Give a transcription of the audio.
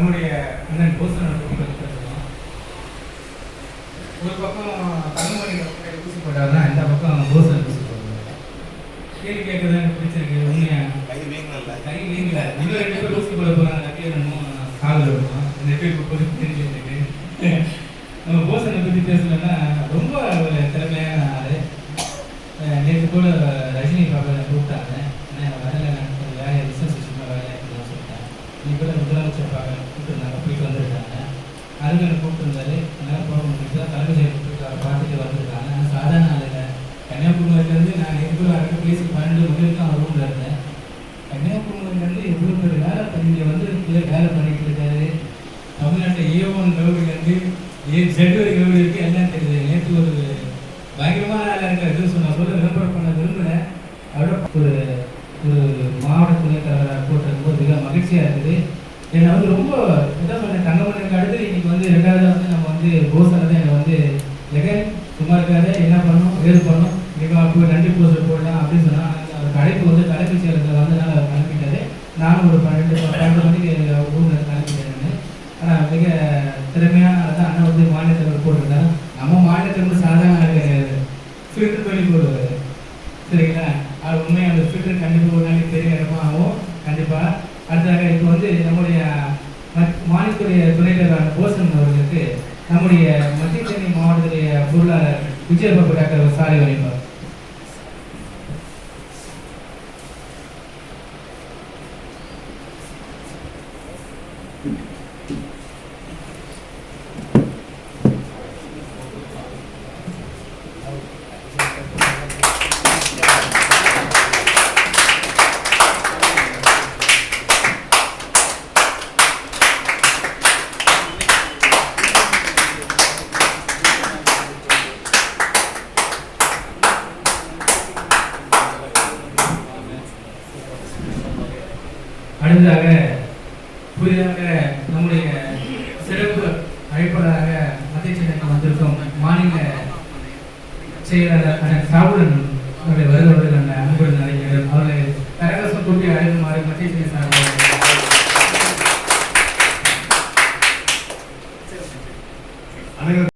நம்முடைய அண்ணன் போசனை பற்றி கொஞ்சம் ஒரு பக்கம் தங்கமணி ஊசி போட்டாருன்னா இந்த பக்கம் போசனை ஊசி போடுவாங்க கேள்வி கேட்கறது எனக்கு பிடிச்சிருக்கு. உண்மையா? கை வீங்கல. கை வீங்கல. இன்னும் ரெண்டு பேர் ஊசி போட போறாங்க. கட்டிடணும் காதல் இருக்கும் ரெண்டு பேர் இப்போ போய் தெரிஞ்சுருக்கு நம்ம போசனை பற்றி பேசணும்னா ரொம்ப ஒரு திறமையான ஆளு. நேற்று கூட சொல்லிட்டேன் நீ கூட முதலமைச்சர் கூப்பிட்டுருந்தாங்க போயிட்டு வந்திருக்காங்க. அருகன் கூப்பிட்டுருந்தாரு என்னால் போக முடியல. தலைமை செயல் கூப்பிட்டு அவரை பார்த்துட்டு வந்திருக்காங்க. ஆனால் சாதாரண ஆள் இல்லை கன்னியாகுமரியிலேருந்து நான் எவ்வளோ கூட அவர்கிட்ட பேசி பன்னெண்டு மணி வரைக்கும் அவர் ரூமில் இருந்தேன். கன்னியாகுமரியிலேருந்து எவ்வளோ பேர் வேலை பண்ணி வந்து கீழே வேலை பண்ணிட்டு இருக்காரு. தமிழ்நாட்டில் ஏ ஒன் கவுடிலேருந்து ஏ ஜெட் ஒரு கவுடி இருக்குது எல்லாம் தெரியுது நேற்று ஒரு பயங்கரமான ஆளாக இருக்கார். எதுவும் சொன்ன சொல்ல விளம்பரம் பண்ண விரும்புகிறேன் அவரோட ஒரு ஒரு மாவட்ட துணைத் தலைவராக போட்டிருக்கும்போது மிக மகிழ்ச்சியாக இருக்குது. என்னை வந்து ரொம்ப என்ன சொன்னேன் தங்கமணிக்கு அடுத்து இன்னைக்கு வந்து ரெண்டாவது வந்து நம்ம வந்து கோசனை தான் என்னை வந்து ஜெகன் சும்மா இருக்காது என்ன பண்ணணும் ஏது பண்ணணும் இப்போ அப்போ நன்றி போஸ்டர் போடலாம் அப்படின்னு சொன்னால் அவர் கடைக்கு வந்து தலைமை செயலத்தில் வந்தனால அவர் கிளம்பிட்டாரு. நானும் ஒரு பன்னெண்டு பன்னெண்டு மணிக்கு ஊரில் கிளம்பிட்டேன் ஆனால் மிக திறமையான ஆள் தான் அண்ணன் வந்து மாநில தலைவர் போட்டிருந்தாரு. நம்ம மாநிலத்தில் வந்து சாதாரண கிடையாது. ஃபில்டர் பண்ணி போடுவார். சரிங்களா? அது உண்மையாக அந்த ஃபில்டர் கண்டிப்பாக ஒரு நாளைக்கு பெரிய இடமா ஆகும். கண்டிப்பாக அடுத்ததாக இப்போ வந்து நம்முடைய மத்- மாநிலத்துடைய துணைத் போசன் அவர்களுக்கு நம்முடைய மத்திய சென்னை மாவட்டத்துடைய பொருளாளர் விஜயபாபு டாக்டர் ஒரு சாலை வரைப்பார் அடுத்ததாக புதிதாக நம்முடைய சிறப்பு அழைப்பாளராக அத்தியட்சனுக்கு வந்திருக்கும் மாநில செயலாளர் சாவுடன் அவர்களை வருவதற்கு அந்த அன்பு நினைக்கிறேன் அவர்களை கரகசம் கூட்டி அழைக்குமாறு மத்திய சார்பாக. அனைவரும்